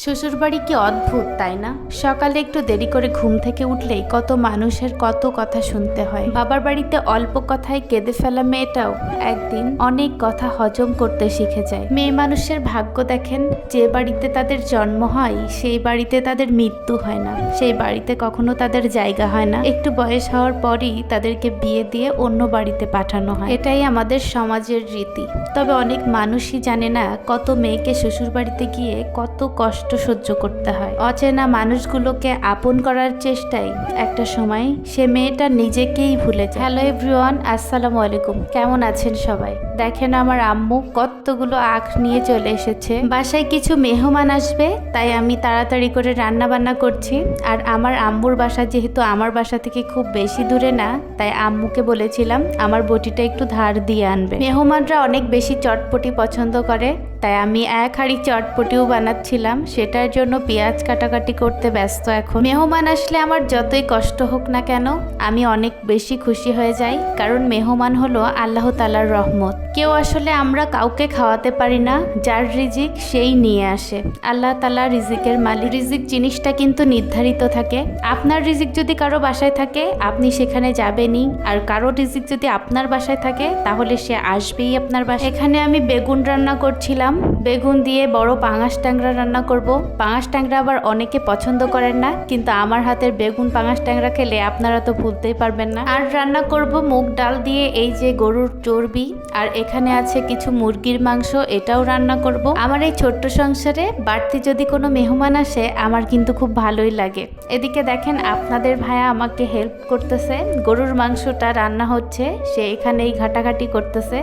শ্বশুরবাড়ি কি অদ্ভুত, তাই না? সকালে একটু দেরি করে ঘুম থেকে উঠলেই কত মানুষের কত কথা শুনতে হয়। বাবার বাড়িতে অল্প কথায় কেঁদে ফেলা মেয়েটাও একদিন অনেক কথা হজম করতে শিখে যায়। মেয়ে মানুষের ভাগ্য দেখেন, যে বাড়িতে তাদের জন্ম হয়, সেই বাড়িতে তাদের মৃত্যু হয় না। সেই বাড়িতে কখনো তাদের জায়গা হয় না। একটু বয়স হওয়ার পরই তাদেরকে বিয়ে দিয়ে অন্য বাড়িতে পাঠানো হয়। এটাই আমাদের সমাজের রীতি। তবে অনেক মানুষই জানে না কত মেয়েকে শ্বশুর বাড়িতে গিয়ে কত কষ্ট সহ্য করতে হয়। অচেনা মানুষগুলোকে আপন করার চেষ্টায় একটা সময় সে মেয়েটা নিজেকেই ভুলে যায়। হ্যালো এভরিওয়ান, আসসালামু আলাইকুম। কেমন আছেন সবাই? দেখেন আমার আম্মু কতগুলো আখ নিয়ে চলে এসেছে। বাসায় কিছু মেহমান আসবে, তাই আমি তাড়াতাড়ি করে রান্না বান্না করছি। আর আমার আম্মুর বাসা যেহেতু আমার বাসা থেকে খুব বেশি দূরে না, তাই আম্মুকে বলেছিলাম আমার বটিটা একটু ধার দিয়ে আনবে। মেহমানরা অনেক বেশি চটপটি পছন্দ করে। তাই আমি এক হাঁড়ি চটপটিও বানাচ্ছিলাম। সেটার জন্য পেঁয়াজ কাটাকাটি করতে ব্যস্ত এখন। মেহমান আসলে আমার যতই কষ্ট হোক না কেন, আমি অনেক বেশি খুশি হয়ে যাই। কারণ মেহমান হলো আল্লাহ তালার রহমত। কেউ আসলে আমরা কাউকে খাওয়াতে পারি না, যার রিজিক সেই নিয়ে আসে। আল্লাহ তালা রিজিকের মালিক। রিজিক জিনিসটা কিন্তু নির্ধারিত থাকে। আপনার রিজিক যদি কারও বাসায় থাকে, আপনি সেখানে যাবেনই। আর কারও রিজিক যদি আপনার বাসায় থাকে, তাহলে সে আসবেই আপনার বাসায়। এখানে আমি বেগুন রান্না করছিলাম। বেগুন দিয়ে বড় পাঙাশ ট্যাংরা রান্না করব। পাঙাশ ট্যাংরা আবার অনেকে পছন্দ করেন না, কিন্তু আমার হাতের বেগুন পাঙাশ ট্যাংরা খেলে আপনারা তো ভুলতেই পারবেন না। আর রান্না করব মুগ ডাল দিয়ে এই যে গরুর চর্বি, আর এখানে আছে কিছু মুরগির মাংস, এটাও রান্না করব। আমার এই ছোট্ট সংসারে বাড়তি যদি কোনো মেহমান আসে, আমার কিন্তু খুব ভালোই লাগে। এদিকে দেখেন আপনাদের ভাইয়া আমাকে হেল্প করতেছে। গরুর মাংসটা রান্না হচ্ছে, সে এখানেই ঘাটাঘাটি করতেছে।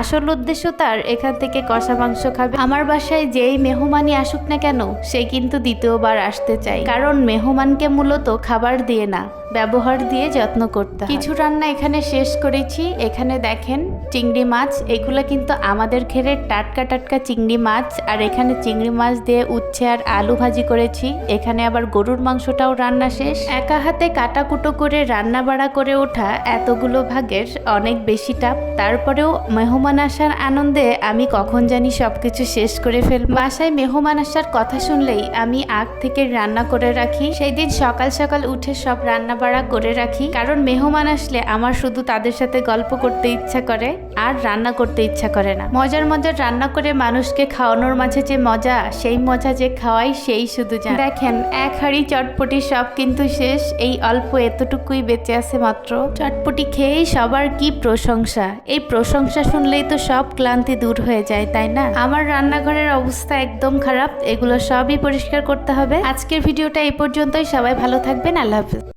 আসল উদ্দেশ্য তার এখান থেকে কষা মাংস খাবে। আমার বাসায় যেই মেহমানই আসুক না কেন, সে কিন্তু দ্বিতীয়বার আসতে চায় কারণ মেহমানকে মূলত খাবার দিয়ে না, ব্যবহার দিয়ে যত্ন করতে কিছু রান্না এখানে শেষ করেছি। এখানে দেখেন, চিংড়ি মাছ, এগুলো কিন্তু আমাদের ঘেরের টাটকা টাটকা চিংড়ি মাছ, আর এখানে চিংড়ি মাছ দিয়ে উচ্ছে আর আলু ভাজি করেছি। এখানে আবার গরুর মাংসটাও রান্না শেষ। একা হাতে কাটাকুটো করে রান্না বাড়া করে ওঠা এতগুলো ভাগের অনেক বেশি টাপ তারপরেও মেহমান আসার আনন্দে আমি কখন জানি সবকিছু শেষ করে ফেল বাসায় মেহমান আসার কথা শুনলেই আমি আগ থেকে রান্না করে রাখি। সেই দিন সকাল সকাল উঠে সব রান্না বাড়া করে রাখি। কারণ মেহমান আসলে আমার শুধু তাদের সাথে গল্প করতে ইচ্ছা করে আর রান্না করতে ইচ্ছা করে না। মজার মজার রান্না করে মানুষকে খাওয়ানোর মাঝে যে মজা, সেই মজা যে খাওয়াই, সেই শুধু জানে দেখেন, এক হাঁড়ি চটপটি সব কিন্তু শেষ। এই অল্প এতটুকুই বেঁচে আছে মাত্র। চটপটি খেয়েই সবার কি প্রশংসা? এই প্রশংসা শুনলেই তো সব ক্লান্তি দূর হয়ে যায়, তাই না? আমার রান্নাঘরের অবস্থা একদম খারাপ, এগুলো সবই পরিষ্কার করতে হবে। আজকের ভিডিওটা এই পর্যন্তই, সবাই ভালো থাকবেন, আল্লাহ হাফিজ।